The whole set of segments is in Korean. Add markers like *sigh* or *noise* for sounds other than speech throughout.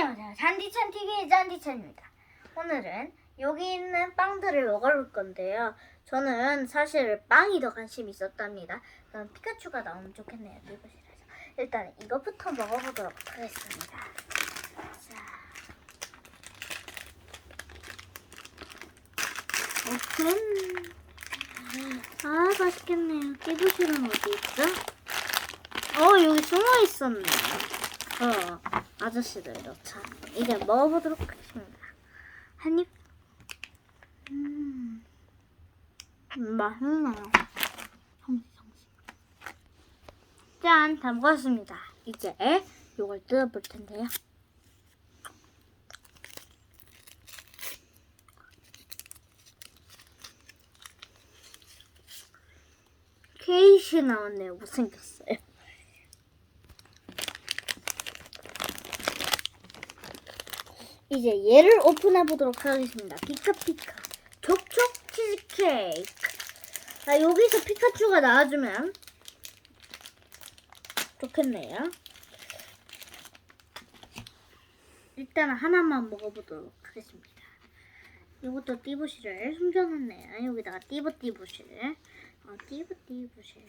안녕하세요. 잔디찬 TV의 잔디찬입니다. 오늘은 여기 있는 빵들을 먹어볼 건데요. 저는 사실 빵이 더 관심이 있었답니다. 그럼 피카츄가 나오면 좋겠네요. 미국실에서. 일단 이것부터 먹어보도록 하겠습니다. 자. 오픈. 아 맛있겠네요. 띠부실은 어디 있죠? 어 여기 숨어 있었네. 어 아저씨들 넣자. 이제 먹어보도록 하겠습니다. 한 입. 음, 음, 맛있네요. 성시 성시. 짠, 다 먹었습니다. 이제 이걸 뜯어볼 텐데요. 케이시 나왔네요. 못생겼어요. 이제 얘를 오픈해 보도록 하겠습니다. 피카피카 촉촉 치즈케이크. 아, 여기서 피카츄가 나와주면 좋겠네요. 일단 하나만 먹어보도록 하겠습니다. 이것도 띠부실을 숨겨놨네요. 여기다가 띠부띠부실. 어, 띠부띠부실.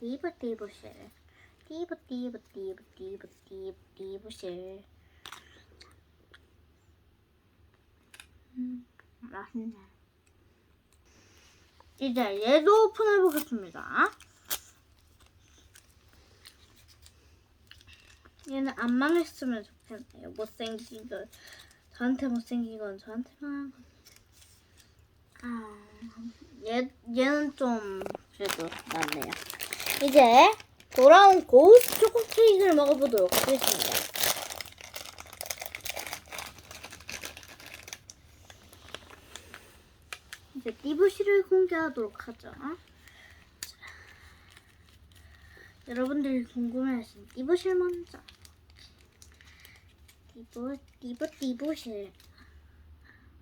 띠부띠부실. 띠부띠부띠부띠부띠부띠부실. 음, 맛있네. 이제 얘도 오픈해 보겠습니다. 얘는 안 망했으면 좋겠네요. 못생긴 건 저한테 못생긴 건 저한테만. 아, 얘 얘는 좀 그래도 낫네요. 이제 돌아온 고스트 초코 케이크를 먹어보도록 하겠습니다. 이제 띠부실을 공개하도록 하죠. 자, 여러분들이 궁금해하신 띠부실 먼저. 띠부, 띠부, 띠부실.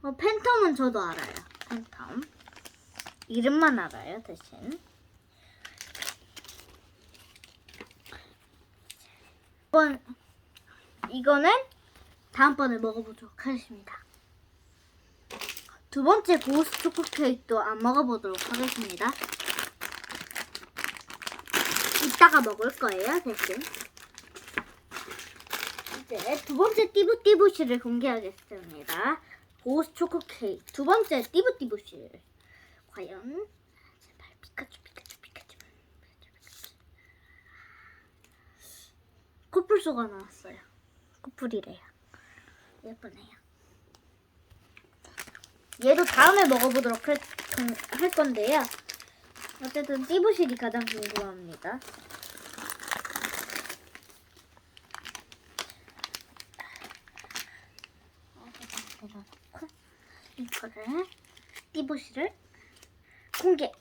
어, 팬텀은 저도 알아요. 팬텀. 이름만 알아요, 대신. 이번, 이거는 다음번에 먹어보도록 하겠습니다. 두 번째 고스트 초코 케이크도 안 먹어보도록 하겠습니다. 이따가 먹을 거예요, 대신. 이제 두 번째 띠부띠부실을 공개하겠습니다. 고스트 초코 케이크 두 번째 띠부띠부실. 과연 제발 피카츄 피카츄 피카츄 피카츄. 코뿔소가 나왔어요. 코뿔이래요. 예쁘네요. 얘도 다음에 먹어보도록 할, 할 건데요. 어쨌든 띠부실이 가장 궁금합니다. 이거를 띠부실을 공개하겠습니다.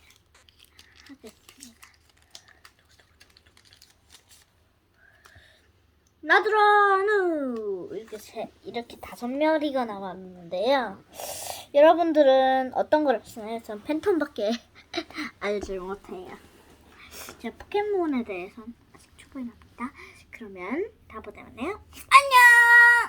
나드라누 이렇게 세, 이렇게 다섯 마리가 나왔는데요. 여러분들은 어떤 걸 아시나요? 전 팬텀밖에 *laughs* 알지 못해요. 제 포켓몬에 대해서는 아직 초보입니다. 그러면 다보다 만나요. 안녕!